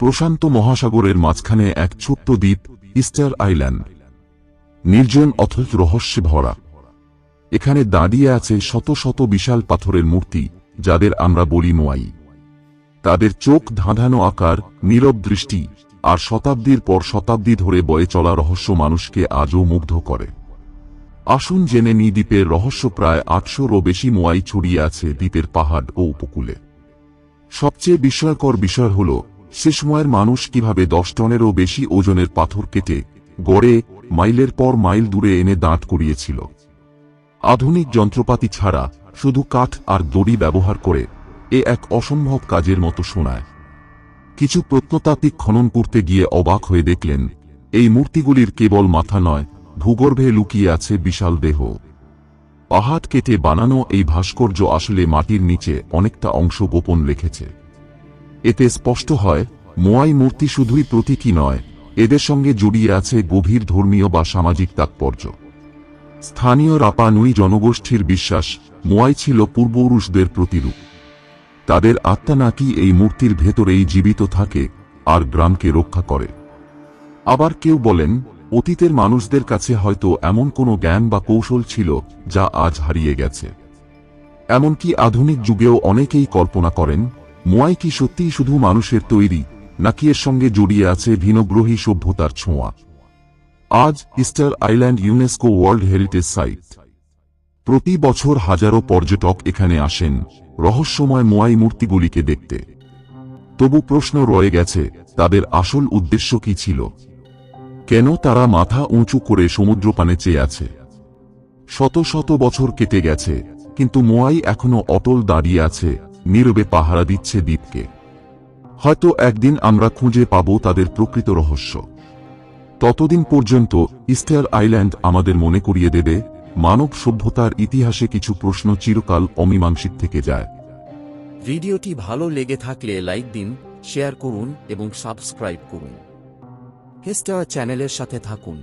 প্রশান্ত মহাসাগরের মাঝখানে এক ছোট্ট দ্বীপ, ইস্টার আইল্যান্ড। নির্জন অথচ রহস্যে ভরা এখানে দাঁড়িয়ে আছে শত শত বিশাল পাথরের মূর্তি, যাদের আমরা বলি নোয়াই তাদের চোখ ধাঁধানো আকার, নীরব দৃষ্টি, আর শতাব্দীর পর শতাব্দী ধরে বয়ে চলা রহস্য মানুষকে আজও মুগ্ধ করে। আসুন জেনে নি দ্বীপের রহস্য প্রায় আটশোরও বেশি মোয়াই ছড়িয়ে আছে দ্বীপের পাহাড় ও উপকূলে। সবচেয়ে বিস্ময়কর বিষয় হল সে সময়ের মানুষ কীভাবে দশ টনেরও বেশি ওজনের পাথর কেটে গড়ে মাইলের পর মাইল দূরে এনে দাঁড় করিয়েছিল। আধুনিক যন্ত্রপাতি ছাড়া শুধু কাঠ আর দড়ি ব্যবহার করে এ এক অসম্ভব কাজের মতো শোনায়। কিছু প্রত্নতাত্ত্বিক খনন করতে গিয়ে অবাক হয়ে দেখলেন, এই মূর্তিগুলির কেবল মাথা নয়, ভূগর্ভে লুকিয়ে আছে বিশাল দেহ। পাহাড় কেটে বানানো এই ভাস্কর্য আসলে মাটির নিচে অনেকটা অংশ গোপন রেখেছে। এতে স্পষ্ট হয়, মোয়াই মূর্তি শুধুই প্রতীকী নয়, এদের সঙ্গে জড়িয়ে আছে গভীর ধর্মীয় বা সামাজিক তাৎপর্য। স্থানীয় রাপানুই জনগোষ্ঠীর বিশ্বাস, মোয়াই ছিল পূর্বপুরুষদের প্রতিরূপ। তাদের আত্মা নাকি এই মূর্তির ভেতরেই জীবিত থাকে আর গ্রামকে রক্ষা করে। আবার কেউ বলেন, অতীতের মানুষদের কাছে হয়তো এমন কোনো জ্ঞান বা কৌশল ছিল যা আজ হারিয়ে গেছে। এমনকি আধুনিক যুগেও অনেকেই কল্পনা করেন মোয়াই কি সত্যিই শুধু মানুষের তৈরি, নাকি এর সঙ্গে জড়িয়ে আছে ভিনগ্রহী সভ্যতার ছোঁয়া? আজ Easter Island UNESCO world heritage site. প্রতি বছর হাজারো পর্যটক এখানে আসেন, রহস্যময় মোয়াই মূর্তিগুলিকে দেখতে। তবু প্রশ্ন রয়ে গেছে, তাদের আসল উদ্দেশ্য কি ছিল? কেন তারা মাথা উঁচু করে সমুদ্রপানে চেয়ে আছে? শত শত বছর কেটে গেছে, কিন্তু মোয়াই এখনও অটল দাঁড়িয়ে আছে নীরবে পাহারা দিচ্ছে দ্বীপকে। হয়তো একদিন আমরা খুঁজে পাব তাদের প্রকৃত রহস্য। ততদিন পর্যন্ত ইস্টার আইল্যান্ড আমাদের মনে করিয়ে দেবে, মানব সভ্যতার ইতিহাসে কিছু প্রশ্ন চিরকাল অমীমাংসিত থেকে যায়। ভিডিওটি ভালো লেগে থাকলে লাইক দিন, শেয়ার করুন এবং সাবস্ক্রাইব করুন। হিস্টার চ্যানেলের সাথে থাকুন।